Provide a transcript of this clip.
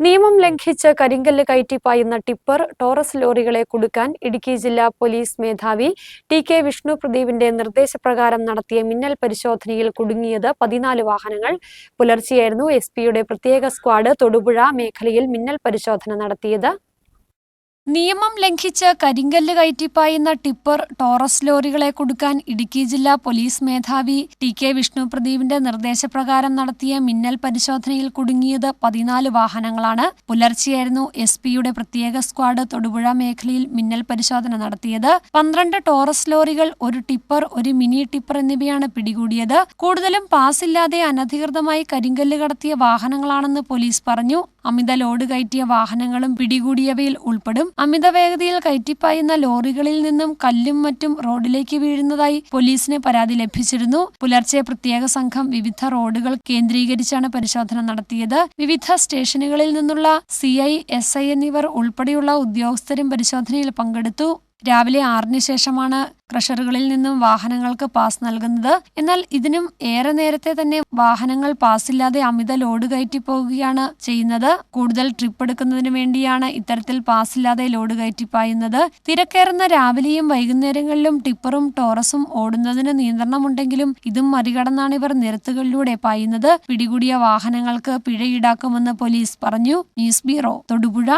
നിയമം ലംഘിച്ച് കരിങ്കല്ല് കയറ്റി പായുന്ന ടിപ്പർ ടോറസ് ലോറികളെ കുടുക്കാൻ ഇടുക്കി ജില്ലാ പോലീസ് മേധാവി ടി കെ വിഷ്ണു പ്രദീപിന്റെ നിർദ്ദേശപ്രകാരം നടത്തിയ മിന്നൽ പരിശോധനയിൽ കുടുങ്ങിയത് പതിനാല് വാഹനങ്ങൾ. പുലർച്ചെയായിരുന്നു എസ് പിയുടെ പ്രത്യേക സ്ക്വാഡ് തൊടുപുഴ മേഖലയിൽ മിന്നൽ പരിശോധന നടത്തിയത്. നിയമം ലംഘിച്ച് കരിങ്കല്ല് കയറ്റിപ്പായുന്ന ടിപ്പർ ടോറസ് ലോറികളെ കൊടുക്കാൻ ഇടുക്കി ജില്ലാ പോലീസ് മേധാവി ടി കെ വിഷ്ണുപ്രദീപിന്റെ നിർദ്ദേശപ്രകാരം നടത്തിയ മിന്നൽ പരിശോധനയിൽ കുടുങ്ങിയത് പതിനാല് വാഹനങ്ങളാണ്. പുലർച്ചെയായിരുന്നു എസ് പിയുടെ പ്രത്യേക സ്ക്വാഡ് തൊടുപുഴ മേഖലയിൽ മിന്നൽ പരിശോധന നടത്തിയത്. പന്ത്രണ്ട് ടോറസ് ലോറികൾ ഒരു ടിപ്പർ ഒരു മിനി ടിപ്പർ എന്നിവയാണ് പിടികൂടിയത്. കൂടുതലും പാസില്ലാതെ അനധികൃതമായി കരിങ്കല്ല് കടത്തിയ വാഹനങ്ങളാണെന്ന് പോലീസ് പറഞ്ഞു. അമിത ലോഡ് കയറ്റിയ വാഹനങ്ങളും പിടികൂടിയവയിൽ ഉൾപ്പെടും. അമിത വേഗതയിൽ കയറ്റിപ്പായുന്ന ലോറികളിൽ നിന്നും കല്ലും മറ്റും റോഡിലേക്ക് വീഴുന്നതായി പോലീസിന് പരാതി ലഭിച്ചിരുന്നു. പുലർച്ചെ പ്രത്യേക സംഘം വിവിധ റോഡുകൾ കേന്ദ്രീകരിച്ചാണ് പരിശോധന നടത്തിയത്. വിവിധ സ്റ്റേഷനുകളിൽ നിന്നുള്ള സി ഐ എസ് ഐ എന്നിവർ ഉൾപ്പെടെയുള്ള ഉദ്യോഗസ്ഥരും പരിശോധനയിൽ പങ്കെടുത്തു. രാവിലെ ആറിന് ശേഷമാണ് ക്രഷറുകളിൽ നിന്നും വാഹനങ്ങൾക്ക് പാസ് നൽകുന്നത്. എന്നാൽ ഇതിനും ഏറെ നേരത്തെ തന്നെ വാഹനങ്ങൾ പാസില്ലാതെ അമിത ലോഡ് കയറ്റി പോവുകയാണ് ചെയ്യുന്നത്. കൂടുതൽ ട്രിപ്പ് എടുക്കുന്നതിന് വേണ്ടിയാണ് ഇത്തരത്തിൽ പാസില്ലാതെ ലോഡ് കയറ്റി പായുന്നത് തിരക്കേറുന്ന രാവിലെയും വൈകുന്നേരങ്ങളിലും ടിപ്പറും ടോറസും ഓടുന്നതിന് നിയന്ത്രണമുണ്ടെങ്കിലും ഇതും മറികടന്നാണ് ഇവർ നിരത്തുകളിലൂടെ പായുന്നത്. പിടികൂടിയ വാഹനങ്ങൾക്ക് പിഴ ഈടാക്കുമെന്ന് പോലീസ് പറഞ്ഞു. News bureau Thodupuzha.